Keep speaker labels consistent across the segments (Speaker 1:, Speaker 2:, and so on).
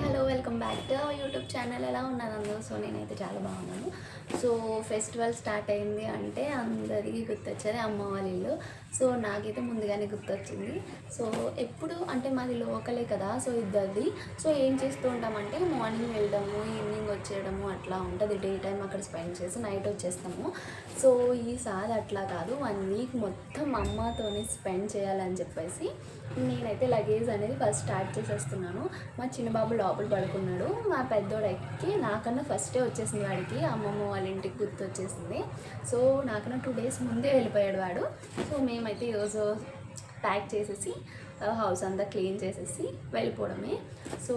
Speaker 1: Hello welcome back to YouTube channel. ఎలా ఉన్నారు అందరూ? సో నేనైతే చాలా బాగున్నాను. సో ఫెస్టివల్ స్టార్ట్ అయింది అంటే అందరికీ గుర్తొచ్చేది అమ్మ వాళ్ళ ఇల్లు. సో నాకైతే ముందుగానే గుర్తొచ్చింది. సో ఎప్పుడు అంటే మాది లోకలే కదా సో ఇద్దరిది. సో ఏం చేస్తూ ఉంటామంటే మార్నింగ్ వెళ్ళడము ఈవినింగ్ వచ్చేయడము అట్లా ఉంటుంది. డే టైం అక్కడ స్పెండ్ చేసి నైట్ వచ్చేస్తాము. సో ఈసారి అట్లా కాదు. వన్ వీక్ మొత్తం అమ్మతోనే స్పెండ్ చేయాలని చెప్పేసి నేనైతే లగేజ్ అనేది ఫస్ట్ స్టార్ట్ చేసేస్తున్నాను. మా చిన్న బాబు లోపల పడుకున్నాడు. మా పెద్దోడు ఎక్కి నాకన్నా ఫస్టే వచ్చేసింది వాడికి. అమ్మమ్మ వాళ్ళ ఇంటికి గుర్తు వచ్చేసింది సో నాకన్నా టూ డేస్ ముందే వెళ్ళిపోయాడు వాడు. సో మేమైతే ఈరోజు ప్యాక్ చేసేసి హౌస్ అంతా క్లీన్ చేసేసి వెళ్ళిపోవడమే. సో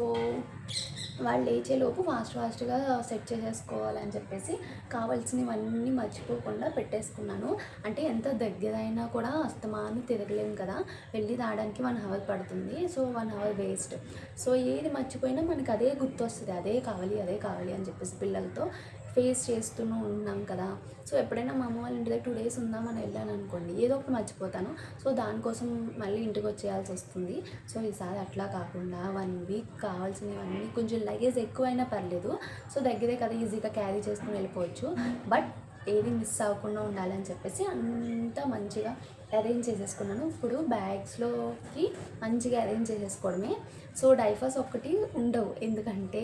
Speaker 1: వాళ్ళు లేచేలోపు ఫాస్ట్ ఫాస్ట్గా సెట్ చేసేసుకోవాలని చెప్పేసి కావాల్సినవన్నీ మర్చిపోకుండా పెట్టేసుకున్నాను. అంటే ఎంత దగ్గరైనా కూడా అస్తమాను తిరగలేము కదా. వెళ్ళి రావడానికి వన్ అవర్ పడుతుంది. So one hour waste. So ఏది మర్చిపోయినా మనకి అదే గుర్తొస్తుంది. అదే కావాలి అదే కావాలి అని చెప్పేసి పిల్లలతో ఫేస్ చేస్తూనే ఉన్నాం కదా. సో ఎప్పుడైనా మా అమ్మ వాళ్ళ ఇంటి దగ్గర టూ డేస్ ఉందామని వెళ్ళాను అనుకోండి. ఏదో ఒకటి మర్చిపోతాను. సో దానికోసం మళ్ళీ ఇంటికి వచ్చేయాల్సి వస్తుంది. సో ఈసారి అట్లా కాకుండా వన్ వీక్ కావాల్సినవన్నీ కొంచెం లగేజ్ ఎక్కువైనా పర్లేదు. సో దగ్గరే కదా ఈజీగా క్యారీ చేసుకుని వెళ్ళిపోవచ్చు. బట్ ఏది మిస్ అవ్వకుండా ఉండాలని చెప్పేసి అంతా మంచిగా అరేంజ్ చేసేసుకున్నాను. ఇప్పుడు బ్యాగ్స్లోకి మంచిగా అరేంజ్ చేసేసుకోవడమే. సో డైఫర్స్ ఒక్కటి ఉండవు. ఎందుకంటే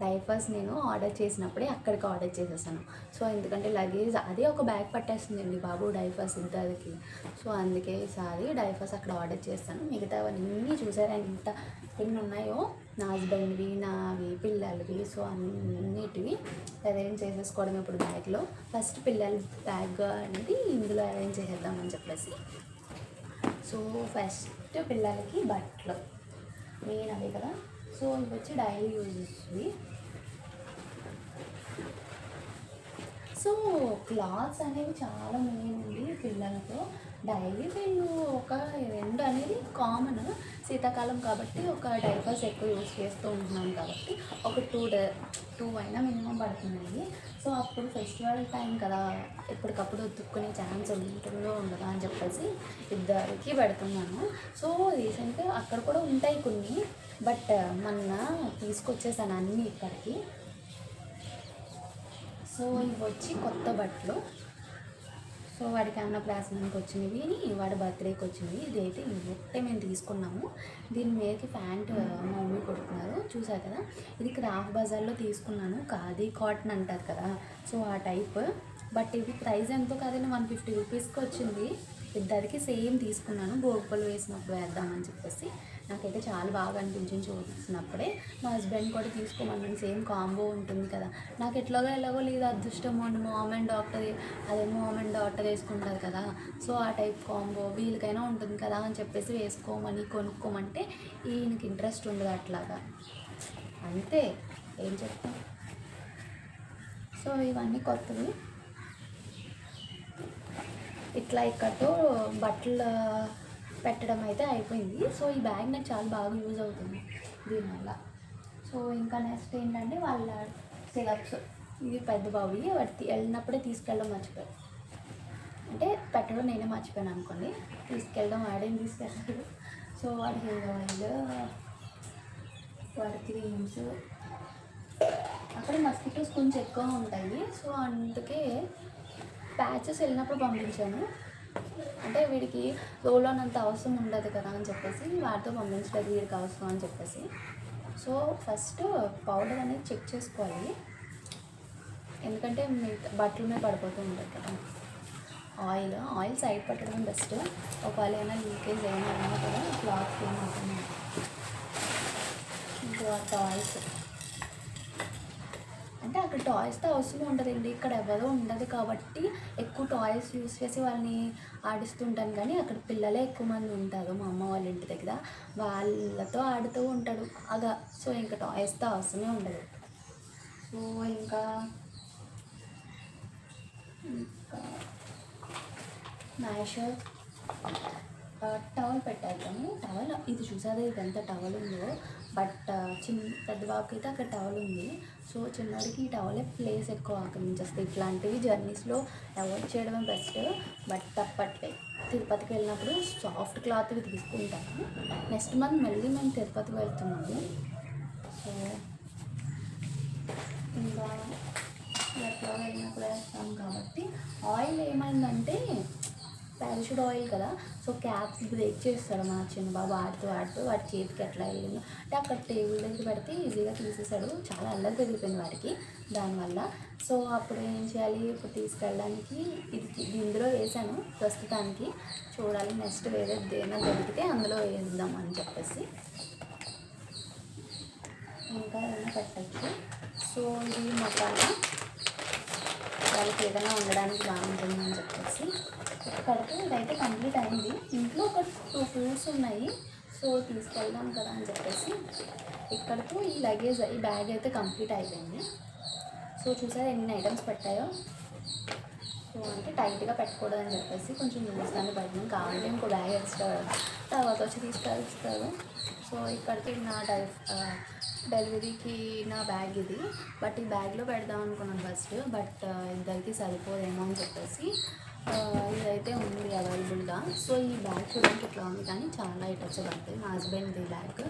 Speaker 1: డైఫర్స్ నేను ఆర్డర్ చేసినప్పుడే అక్కడికి ఆర్డర్ చేసేసాను. సో ఎందుకంటే లగేజ్ అదే ఒక బ్యాగ్ పట్టేస్తుందండి బాబు డైఫర్స్ ఇద్దరికి సో అందుకే ఈసారి డైఫర్స్ అక్కడ ఆర్డర్ చేస్తాను. మిగతావన్నీ చూసారా ఎంత ఎన్ని ఉన్నాయో నా హస్బెండ్వి నావి పిల్లలవి. సో అన్నిటివి అరేంజ్ చేసేసుకోవడం ఇప్పుడు బ్యాగ్లో. ఫస్ట్ పిల్లల బ్యాగ్ అనేది ఇందులో అరేంజ్ చేసేద్దామని చెప్పేసి. సో ఫస్ట్ పిల్లలకి బట్టలు. మెయిన్ అవి కదా. సో ఇవి వచ్చి డైలీ యూజెస్వి సో క్లాత్స్ అనేవి చాలా మెయిన్ ఉంది పిల్లలతో. డైలీ వీళ్ళు ఒక రెండు అనేది కామన్ శీతాకాలం కాబట్టి ఒక డైపర్స్ ఎక్కువ యూస్ చేస్తూ ఉంటున్నాం కాబట్టి ఒక టూ డే టూ అయినా మినిమం పడుతున్నాయి సో అప్పుడు ఫెస్టివల్ టైం కదా ఎప్పటికప్పుడు ఉతుక్కునే ఛాన్స్ ఉంటుందో ఉండదా అని చెప్పేసి ఇద్దరికి పెడుతున్నాను. సో రీసెంట్గా అక్కడ కూడా ఉంటాయి కొన్ని బట్ మొన్న తీసుకొచ్చేసాను అన్నీ ఇక్కడికి. సో ఇవి వచ్చి కొత్త బట్టలు. సో వాడికి అన్న ప్రాసనానికి వచ్చినవి వాడి బర్త్డేకి వచ్చినవి ఇది అయితే ఒకటే మేము తీసుకున్నాము. దీని మీదకి ప్యాంట్ మా మమ్మీ కొడుతున్నారు. చూసారు కదా? ఇది క్రాఫ్ట్ బజార్లో తీసుకున్నాను. ఖాదీ కాటన్ అంటారు కదా? సో ఆ టైప్. బట్ ఇది ప్రైస్ ఎంతో కాదని వన్ ఫిఫ్టీ రూపీస్కి వచ్చింది. ఇద్దరికి సేమ్ తీసుకున్నాను. భోగిపళ్ళు వేసినప్పుడు వేద్దామని చెప్పేసి. నాకైతే చాలా బాగా అనిపించింది చూసినప్పుడే మా హస్బెండ్ కూడా తీసుకోమన్నాను సేమ్ కాంబో ఉంటుంది కదా. నాకు ఎట్లాగో ఎలాగో లేదు అదృష్టం అండి మామ్ అండ్ డాక్టర్ అదే మామ్ అండ్ డాక్టర్ వేసుకుంటారు కదా. సో ఆ టైప్ కాంబో వీళ్ళకైనా ఉంటుంది కదా అని చెప్పేసి వేసుకోమని కొనుక్కోమంటే ఈయనకి ఇంట్రెస్ట్ ఉండదు అట్లాగా. అంతే ఏం చెప్తాం? సో ఇవన్నీ కొత్తవి. ఇట్లా ఇక్కడతో బట్టలు పెట్టడం అయితే అయిపోయింది. సో ఈ బ్యాగ్ నాకు చాలా బాగా యూజ్ అవుతుంది దీనివల్ల. సో ఇంకా నెక్స్ట్ ఏంటంటే వాళ్ళ సిరప్స్ ఇది పెద్ద బాబు వాటి వెళ్ళినప్పుడే తీసుకెళ్ళడం మర్చిపోయాను. అంటే పెట్టడం నేనే మర్చిపోయాను అనుకోండి. తీసుకెళ్ళడం వాడేం తీసుకెళ్ళాడు. సో వాడి హెయిర్ ఆయిల్ వాడి క్రీమ్స్ అక్కడ మస్కిటోస్ కొంచెం ఎక్కువ ఉంటాయి. సో అందుకే ప్యాచెస్ వెళ్ళినప్పుడు పంపించాను. అంటే వీడికి రోల్ అంత అవసరం ఉండదు కదా అని చెప్పేసి వాటితో పంపించలేదు వీడికి అవసరం అని చెప్పేసి. సో ఫస్ట్ పౌడర్ అనేది చెక్ చేసుకోవాలి. ఎందుకంటే మీ బట్టల మీద పడిపోతూ ఉంటుంది కదా. ఆయిల్ ఆయిల్ సైడ్ పెట్టడం బెస్ట్ ఒకవేళ ఏమైనా లీకేజ్ ఏమైనా కూడా క్లాత్ ఏమవుతుంది ఇంకా ఆయిల్స్ అంటే అక్కడ టాయ్స్తో అవసరం ఉండదండి. ఇక్కడ ఎవరో ఉండదు కాబట్టి ఎక్కువ టాయ్స్ యూస్ చేసి వాళ్ళని ఆడిస్తుంటాను. కానీ అక్కడ పిల్లలే ఎక్కువ మంది ఉంటారు. మా అమ్మ వాళ్ళ ఇంటి దగ్గర వాళ్ళతో ఆడుతూ ఉంటాడు. అగా సో ఇంకా టాయ్స్తో అవసరమే ఉండదు. సో ఇంకా ఇంకా మ్యాషర్ టవల్ పెట్టేద్దాము టవల్ ఇది చూసారా? ఇది ఎంత టవల్ ఉందో? బట్ చిన్న పెద్దవాకి అయితే అక్కడ టవల్ ఉంది. సో చిన్నవాడికి ఈ టవలే ప్లేస్ ఎక్కువ ఆక్రమించేస్తాయి. ఇట్లాంటివి జర్నీస్లో అవాయిడ్ చేయడమే బెస్ట్. బట్ తప్పట్లే. తిరుపతికి వెళ్ళినప్పుడు సాఫ్ట్ క్లాత్వి తీసుకుంటాను. నెక్స్ట్ మంత్ మళ్ళీ మేము తిరుపతికి వెళ్తున్నాము. సో ఇంకా ఎట్లా వెళ్ళినప్పుడు వేస్తాం కాబట్టి ఆయిల్ ఏమైందంటే పారాషూట్ ఆయిల్ కదా. సో క్యాప్ బ్రేక్ చేస్తాడు మా చిన్న బాబు. ఆడుతూ ఆడుతూ వాడి చేతికి ఎట్లా వెళ్ళిందో. అంటే అక్కడ టేబుల్ దగ్గర పెడితే ఈజీగా తీసేసాడు చాలా అల్లరి తగిలిపోయింది వాడికి దానివల్ల. సో అప్పుడు ఏం చేయాలి? ఇప్పుడు తీసుకెళ్ళడానికి ఇది ఇందులో వేసాను ప్రస్తుతానికి. చూడాలి నెక్స్ట్ వేరే దేనా దొరికితే అందులో వేద్దాం అని చెప్పేసి. ఇంకా ఏమైనా పెట్టచ్చు. సో ఇది మసాలా. వాళ్ళకి ఏదైనా ఉండడానికి బాగుంటుందని చెప్పేసి ఇక్కడికి ఇదైతే కంప్లీట్ అయింది. ఇంట్లో ఒక టూ ఫ్రూట్స్ ఉన్నాయి. సో తీసుకెళ్దాం కదా అని చెప్పేసి ఇక్కడితో ఈ లగేజ్ ఈ బ్యాగ్ అయితే కంప్లీట్ అయిపోయింది. సో చూసారా ఎన్ని ఐటమ్స్ పెట్టాయో? సో అంటే టైట్గా పెట్టకూడదని చెప్పేసి కొంచెం లూజ్గానే పెట్టడం కావాలంటే ఇంకో బ్యాగ్ ఎక్స్ట్రా తర్వాత వచ్చి తీసుకెళ్తారు. సో ఇక్కడికి నా డై డెలివరీకి నా బ్యాగ్ ఇది. బట్ ఈ బ్యాగ్లో పెడదాం అనుకున్నాను ఫస్ట్. బట్ ఇద్దరికి సరిపోదేమో అని చెప్పేసి ఇదైతే ఉంది అవైలబుల్గా. సో ఈ బ్యాగ్ చూడడానికి ఇట్లా ఉంది కానీ చాలా ఐటమ్స్ పడతాయి. మా హస్బెండ్ది బ్యాగ్.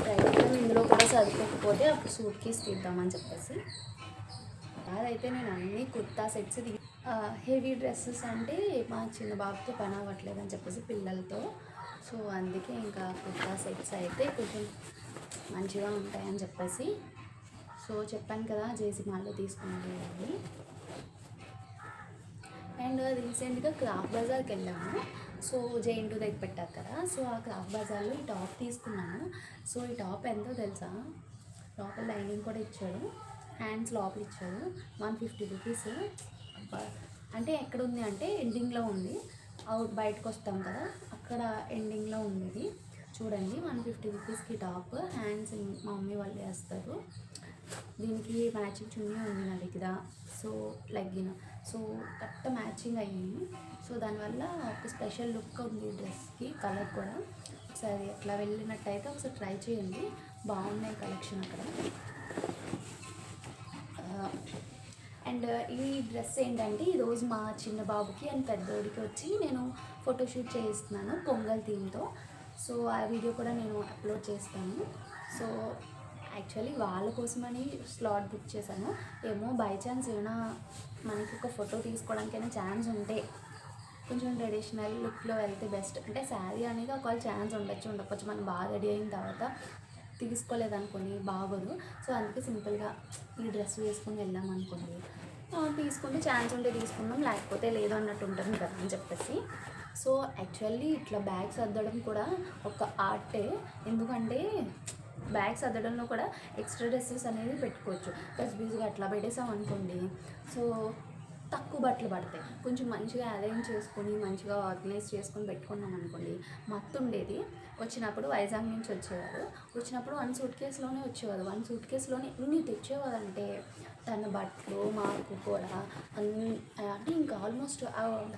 Speaker 1: ప్రయత్నం ఇందులో కూడా సరిపోకపోతే అప్పుడు సూట్ కేసు తీద్దామని చెప్పేసి. అదైతే నేను అన్ని కుర్తా సెట్స్ దిగి హెవీ డ్రెస్సెస్ అంటే మా చిన్న బాబుతో పని అవ్వట్లేదు అని చెప్పేసి పిల్లలతో. సో అందుకే ఇంకా కుర్తా సెట్స్ అయితే కొంచెం మంచిగా ఉంటాయని చెప్పేసి. సో చెప్పాను కదా జేసీ మాల్లో తీసుకుంటే అది అండ్ రీసెంట్గా క్రాఫ్ట్ బజార్కి వెళ్ళాము. సో జైన్ టూ దగ్గర పెట్టారు కదా సో ఆ క్రాఫ్ట్ బజార్లో ఈ టాప్ తీసుకున్నాను సో ఈ టాప్ ఎంతో తెలుసా? లోపల లైనింగ్ కూడా ఇచ్చాడు. హ్యాండ్స్ లోపల ఇచ్చాడు. One fifty rupees. అంటే ఎక్కడ ఉంది అంటే ఎండింగ్లో ఉంది. అవుట్ బయటకు వస్తాం కదా అక్కడ ఎండింగ్లో ఉంది. చూడండి వన్ ఫిఫ్టీ రూపీస్కి టాప్. హ్యాండ్స్ మా మమ్మీ వాళ్ళు వేస్తారు. దీనికి మ్యాచింగ్ చున్నీ ఉంది నా దగ్గర. So leggin. So correct matching అయ్యింది. సో దానివల్ల ఒక స్పెషల్ లుక్ ఉంది డ్రెస్కి కలర్ కూడా. ఒకసారి అట్లా వెళ్ళినట్టయితే ఒకసారి ట్రై చేయండి. బాగున్నాయి కలెక్షన్ అక్కడ. అండ్ ఈ డ్రెస్ ఏంటంటే ఈరోజు మా చిన్న బాబుకి అండ్ పెద్దోడికి వచ్చి నేను ఫోటోషూట్ చేయిస్తున్నాను పొంగల్ థీమ్తో. సో ఆ వీడియో కూడా నేను అప్లోడ్ చేస్తాను. సో యాక్చువల్లీ వాళ్ళ కోసమని స్లాట్ బుక్ చేశాను. ఏమో బై ఛాన్స్ ఏమైనా మనకి ఒక ఫోటో తీసుకోవడానికైనా ఛాన్స్ ఉంటే కొంచెం ట్రెడిషనల్ లుక్లో వెళ్తే బెస్ట్ అంటే శారీ అనేది ఒకవేళ ఛాన్స్ ఉండొచ్చు ఉండకపోవచ్చు మనం బాగా రెడీ అయిన తర్వాత తీసుకోలేదనుకోని బాగోదు. సో అందుకే సింపుల్గా ఈ డ్రెస్ వేసుకొని వెళ్దాం అనుకోండి తీసుకుంటే ఛాన్స్ ఉంటే తీసుకుందాం లేకపోతే లేదు అన్నట్టు ఉంటుంది కదా అని చెప్పేసి. సో యాక్చువల్లీ ఇట్లా బ్యాగ్స్ సర్దడం కూడా ఒక ఆర్టే. ఎందుకంటే బ్యాగ్స్ సర్దడంలో కూడా ఎక్స్ట్రా డ్రెస్సెస్ అనేది పెట్టుకోవచ్చు. ప్లస్ బీజ్గా అట్లా పెట్టేసాం అనుకోండి. సో తక్కువ బట్టలు పడతాయి. కొంచెం మంచిగా అరేంజ్ చేసుకొని మంచిగా ఆర్గనైజ్ చేసుకొని పెట్టుకున్నాం అనుకోండి మత్తు ఉండేది వచ్చినప్పుడు వైజాగ్ నుంచి వచ్చేవారు. వచ్చినప్పుడు వన్ సూట్ కేసులోనే వచ్చేవారు. వన్ సూట్ కేసులోనే ఇన్ని తెచ్చేవారంటే తన బట్టలు మాకు కూడా అన్ని అంటే ఇంకా almost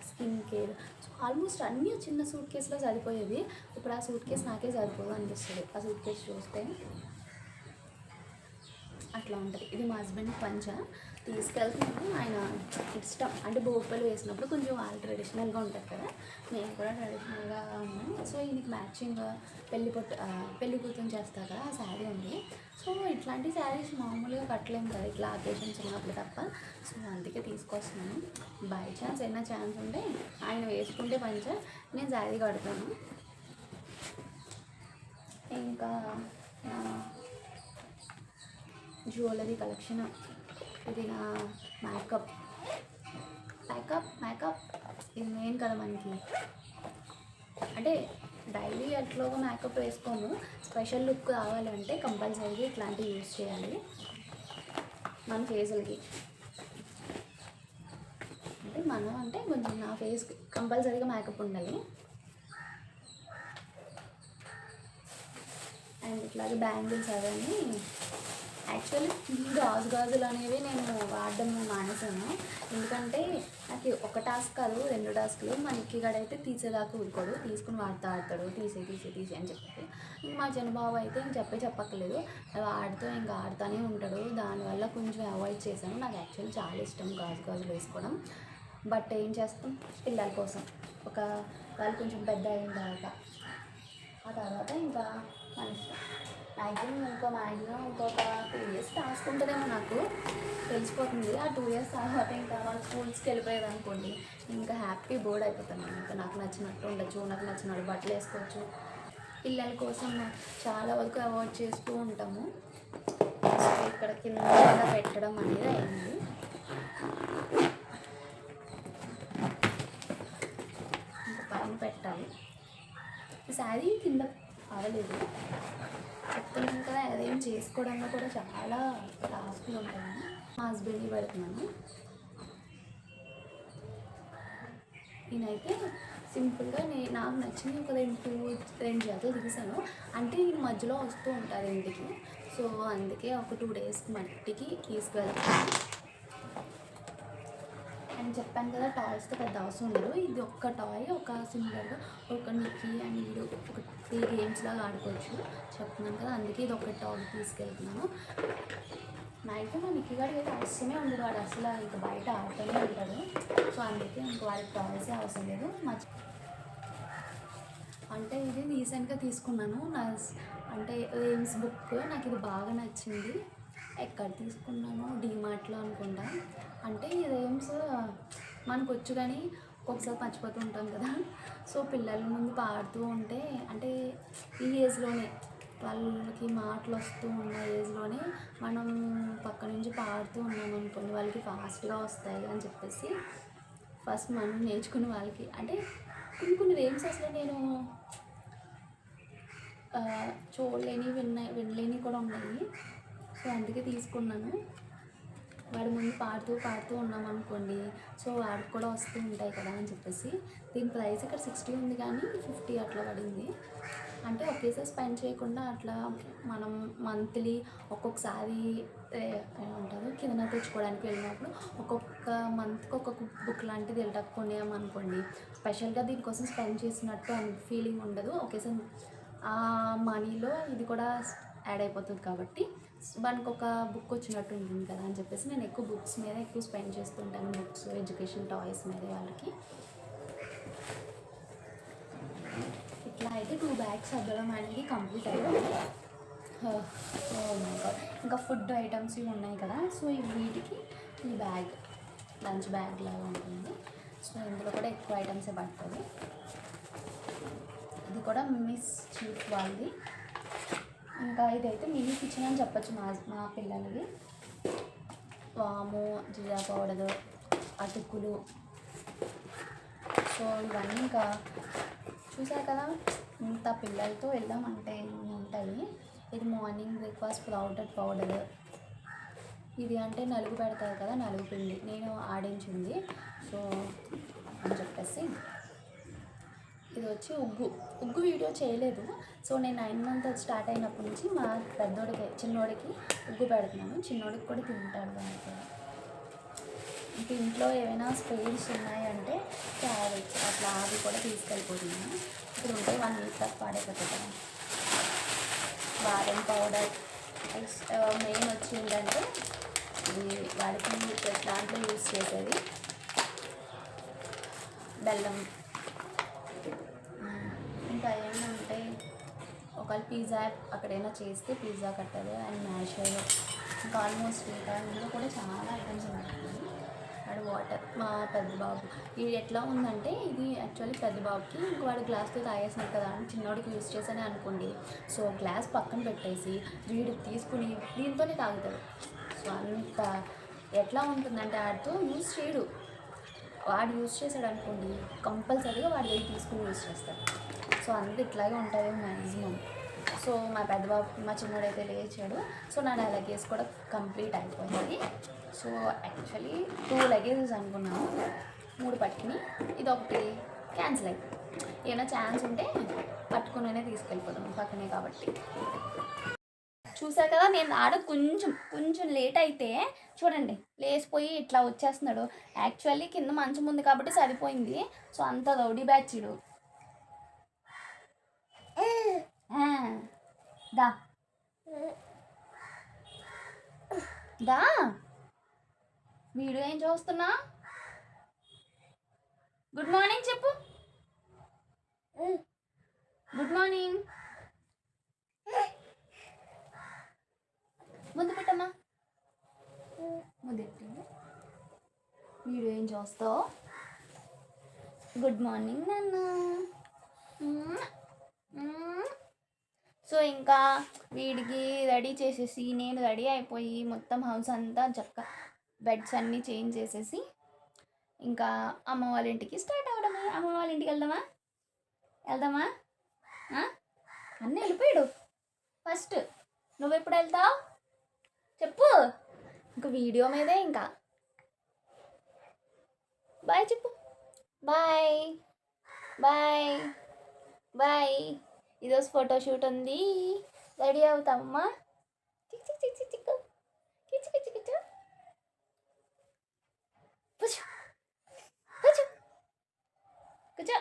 Speaker 1: skin care so almost అన్నీ చిన్న సూట్ కేసులో సరిపోయేది ఇప్పుడు ఆ సూట్ కేసు నాకే సరిపోదు అనిపిస్తుంది. ఆ సూట్ కేసు చూస్తే అట్లా ఉంటుంది. ఇది మా హస్బెండ్ పంచ. తీసుకెళ్తున్నాను ఆయన ఇష్టం. అంటే బోపలు వేసినప్పుడు కొంచెం వాళ్ళు ట్రెడిషనల్గా ఉంటుంది కదా. నేను కూడా ట్రెడిషనల్గా ఉన్నాం సో ఈయనకి మ్యాచింగ్ పెళ్ళి పొట్టు పెళ్ళి కూతురు చేస్తారు కదా ఆ శారీ ఉంది. సో ఇట్లాంటి శారీస్ మామూలుగా కట్టలేము కదా. ఇట్లా అకేషన్స్ ఉన్నప్పుడు తప్ప. సో అందుకే తీసుకొస్తున్నాను. బై ఛాన్స్ ఏమైనా ఛాన్స్ ఉంటే ఆయన వేసుకుంటే పంచ. నేను శారీ కడతాను. ఇంకా జ్యువెలరీ కలెక్షన్ ఇది నా మేకప్ మేకప్ మేకప్ ఇది మెయిన్ కదా మనకి. అంటే డైలీ అట్లాగా మేకప్ వేసుకోము. స్పెషల్ లుక్ కావాలంటే కంపల్సరీగా ఇట్లాంటివి యూజ్ చేయాలి. మన ఫేసులకి అంటే మనం అంటే కొంచెం నా ఫేస్ కంపల్సరీగా మేకప్ ఉండాలి. అండ్ ఇట్లాగే బ్యాంగిల్స్ అవన్నీ యాక్చువల్లీ గాజు గాజులు అనేవి నేను వాడడం మానేశాను. ఎందుకంటే నాకు ఒక టాస్క్ కాదు రెండు టాస్క్లు. మనకి అయితే తీసేదాకా ఊరుకోడు. తీసుకుని వాడుతూ ఆడతాడు. తీసే తీసే తీసే అని చెప్పి ఇంక మా చిన్నబాబు అయితే ఇంక చెప్పే చెప్పక్కర్లేదు. ఆడుతూ ఇంకా ఆడుతూనే ఉంటాడు. దానివల్ల కొంచెం అవాయిడ్ చేశాను. నాకు యాక్చువల్లీ చాలా ఇష్టం గాజు గాజులు వేసుకోవడం. బట్ ఏం చేస్తాం? పిల్లల కోసం. ఒక వాళ్ళు కొంచెం పెద్ద అయిన తర్వాత. ఆ తర్వాత ఇంకా మన ఇష్టం. మ్యాక్సిమం ఇంకో మ్యాక్సిమం ఇంకొక టూ ఇయర్స్ రాసుకుంటుందేమో నాకు. తెలిసిపోతుంది. ఆ టూ ఇయర్స్ తర్వాత ఇంకా వాళ్ళ స్కూల్స్కి వెళ్ళిపోయేది అనుకోండి ఇంకా హ్యాపీ బోర్డ్ అయిపోతాను ఇంకా నాకు నచ్చినట్టు ఉండొచ్చు నాకు నచ్చినట్టు బట్టలు వేసుకోవచ్చు. పిల్లల కోసం చాలా వరకు అవాయిడ్ చేస్తూ ఉంటాము. ఇక్కడ కింద పెట్టడం అనేది అయింది. ఇంకా పైన పెట్టాలి. శారీ కింద అవలేదు చెప్తున్నాను కదా అదేం చేసుకోవడంలో కూడా చాలా టాస్క్లు ఉంటాయి. మా హస్బెండ్కి పెడుతున్నాను. నేనైతే సింపుల్గా నేను నాకు నచ్చిన ఒక రెండు టూ రెండు జతలు తీసాను. అంటే నేను మధ్యలో వస్తూ ఉంటారు ఇంటికి. సో అందుకే ఒక టూ డేస్ మట్టికి తీసుకెళ్తాను నేను చెప్పాను కదా టాయ్స్తో పెద్ద అవసరం ఉండదు. ఇది ఒక్క టాయ్ ఒక సింపుల్గా ఒక నిక్కీ అండ్ ఇది ఒక త్రీ గేమ్స్ లాగా ఆడుకోవచ్చు. చెప్తున్నాను కదా అందుకే ఇది ఒక టాయ్ తీసుకెళ్తున్నాను. మ్యాక్సిమం నిక్కీ గారికి అయితే అవసరమే ఉండదు. వాడు అసలు ఇంకా బయట ఆడుతూనే ఉంటాడు. సో అందుకే ఇంక వాడికి టాయ్సే అవసరం లేదు. మా అంటే ఇది రీసెంట్గా తీసుకున్నాను. నా అంటే ఎయిమ్స్ బుక్ నాకు ఇది బాగా నచ్చింది. ఎక్కడ తీసుకున్నాను డీమార్ట్లో అనుకుంటా. అంటే ఈ రేమ్స్ మనకు వచ్చు కానీ ఒకసారి మర్చిపోతూ ఉంటాం కదా. సో పిల్లల ముందు పాడుతూ ఉంటే అంటే ఈ ఏజ్లోనే వాళ్ళకి మాటలు వస్తూ ఉన్న ఏజ్లోనే మనం పక్క నుంచి పాడుతూ ఉన్నాం అనుకోండి వాళ్ళకి ఫాస్ట్గా వస్తాయి అని చెప్పేసి. ఫస్ట్ మనం నేర్చుకున్న వాళ్ళకి అంటే కొన్ని కొన్ని రేమ్స్ అసలు నేను చూడలేని విన్న వినలేని కూడా ఉన్నాయి. సో అందుకే తీసుకున్నాను. వాడి ముందు పాడుతూ పాడుతూ ఉన్నాం అనుకోండి. సో వాడికి కూడా వస్తూ ఉంటాయి కదా అని చెప్పేసి. దీని ప్రైస్ ఇక్కడ సిక్స్టీ ఉంది కానీ ఫిఫ్టీ అట్లా పడింది. అంటే ఒకేసారి స్పెండ్ చేయకుండా అట్లా మనం మంత్లీ ఒక్కొక్కసారి ఉంటుంది ఏమంటారు కింద తెచ్చుకోవడానికి వెళ్ళినప్పుడు ఒక్కొక్క మంత్కి ఒక్కొక్క బుక్ లాంటిది వెళ్ళటం కొనేమనుకోండి స్పెషల్గా దీనికోసం స్పెండ్ చేసినట్టు ఫీలింగ్ ఉండదు. ఒకేసారి ఆ మనీలో ఇది కూడా యాడ్ అయిపోతుంది కాబట్టి మనకు ఒక బుక్ వచ్చినట్టు ఉంటుంది కదా అని చెప్పేసి నేను ఎక్కువ బుక్స్ మీద ఎక్కువ స్పెండ్ చేస్తుంటాను బుక్స్ ఎడ్యుకేషన్ టాయ్స్ మీద వాళ్ళకి. ఇట్లా అయితే టూ బ్యాగ్స్ అవ్వడం అనేది కంప్లీట్ అయ్యింది oh ఇంకా ఫుడ్ ఐటమ్స్ ఇవి ఉన్నాయి కదా సో ఈ వీటికి ఈ బ్యాగ్ లంచ్ బ్యాగ్ లాగా ఉంటుంది. సో ఇందులో కూడా ఎక్కువ ఐటమ్సే పడుతుంది. ఇది కూడా మిస్ చీఫ్ వాళ్ళది. ఇంకా ఇదైతే మినీ కిచెన్ అని చెప్పొచ్చు మా మా పిల్లలకి వాము జీరా పౌడరు అటుకులు. సో ఇవన్నీ ఇంకా చూసారు కదా ఇంత పిల్లలతో వెళ్ళామంటే ఉంటుంది ఉంటాయి? ఇది మార్నింగ్ బ్రేక్ఫాస్ట్ పౌడర్ పౌడర్. ఇది అంటే నలుగు పెడతారు కదా నలుగు పిండి. నేను ఆడించింది. సో అని చెప్పేసి ఇది వచ్చి ఉగ్గు. ఉగ్గు వీడియో చేయలేదు. సో నేను నైన్ మంత్ స్టార్ట్ అయినప్పటి నుంచి మా పెద్దోడికి చిన్నోడికి ఉగ్గు పెడుతున్నాను. చిన్నోడికి కూడా తింటాడు దాంట్లో ఇంట్లో ఏమైనా స్పేర్స్ ఉన్నాయంటే క్యారెట్స్ అట్లా అవి కూడా తీసుకెళ్ళిపోతున్నాను. ఇప్పుడు ఉంటే వన్ వీక్ దాకా పాడైపోతుంది. కదా బాదం పౌడర్. మెయిన్ వచ్చి ఏంటంటే ఇది వాడికి దాంట్లో యూస్ చేసేది? బెల్లం మ్మ్. ఇంకా ఏమైనా ఉంటే ఒకవేళ పిజ్జా అక్కడైనా చేస్తే పిజ్జా కట్టదు అండ్ మ్యాషర్ ఇంకా ఆల్మోస్ట్ ఇంకా ఇందులో కూడా చాలా ఐటమ్స్ ఉన్నాయి వాడు వాటర్ మా పెద్ద బాబు ఇది ఎట్లా ఉందంటే ఇది యాక్చువల్లీ పెద్ద బాబుకి ఇంక వాడు గ్లాస్తో తాగేసినారు కదా అని చిన్నోడికి యూజ్ చేశానే అనుకోండి. సో గ్లాస్ పక్కన పెట్టేసి వీడు తీసుకుని దీంతోనే తాగుతాడు. సో అంత ఎట్లా ఉంటుందంటే ఆడితో యూజ్ చేయడు. వాడు యూజ్ చేశాడు అనుకోండి కంపల్సరీగా వాడు వెళ్ళి తీసుకుని యూజ్ చేస్తాడు. సో అందరూ ఇట్లాగే ఉంటుంది మ్యాక్సిమం సో మా పెద్దబాబు మా చిన్నోడైతే లేచాడు. సో నా లగేజ్ కూడా కంప్లీట్ అయిపోయింది. సో యాక్చువల్లీ టూ లగేజెస్ అనుకున్నాను మూడు పట్టుకుని. ఇది ఒకటి క్యాన్సిల్ అయింది ఏమైనా ఛాన్స్ ఉంటే పట్టుకునే తీసుకెళ్ళిపోదాం పక్కనే కాబట్టి. చూసారు కదా నేను ఆడ కొంచెం కొంచెం లేట్ అయితే చూడండి లేచిపోయి ఇట్లా వచ్చేస్తున్నాడు. యాక్చువల్లీ కింద మంచం ఉంది కాబట్టి సరిపోయింది. సో అంత రౌడీ బ్యాచ్ ఇడు దా. దా. వీడియో ఏం చూస్తున్నా? గుడ్ మార్నింగ్ చెప్పు. Good morning. ముందు పెట్టమ్మా. ముందు పెట్టండి ఏం చూస్తావు? గుడ్ మార్నింగ్ నన్ను. సో ఇంకా వీడికి రెడీ చేసేసి నేను రెడీ అయిపోయి మొత్తం హౌస్ అంతా చక్క బెడ్స్ అన్నీ చేంజ్ చేసేసి ఇంకా అమ్మ వాళ్ళ ఇంటికి స్టార్ట్ అవ్వడమే అమ్మ వాళ్ళ ఇంటికి వెళ్దామా? వెళ్దామా? అన్నీ అన్న వెళ్ళిపోయాడు. ఫస్ట్ నువ్వు ఎప్పుడు వెళ్తావు? చెప్పు. ఇంకా వీడియో మీదే ఇంకా. బాయ్ చెప్పు. బాయ్. బాయ్. బాయ్. ఈరోజు ఫోటోషూట్ ఉంది. రెడీ అవుతామమ్మా. చిక్ చిక్ చిక్ చిక్ చిక్కు కిచ్ కిచ్ కిచ్. కూర్చో. కూర్చో. కూర్చో.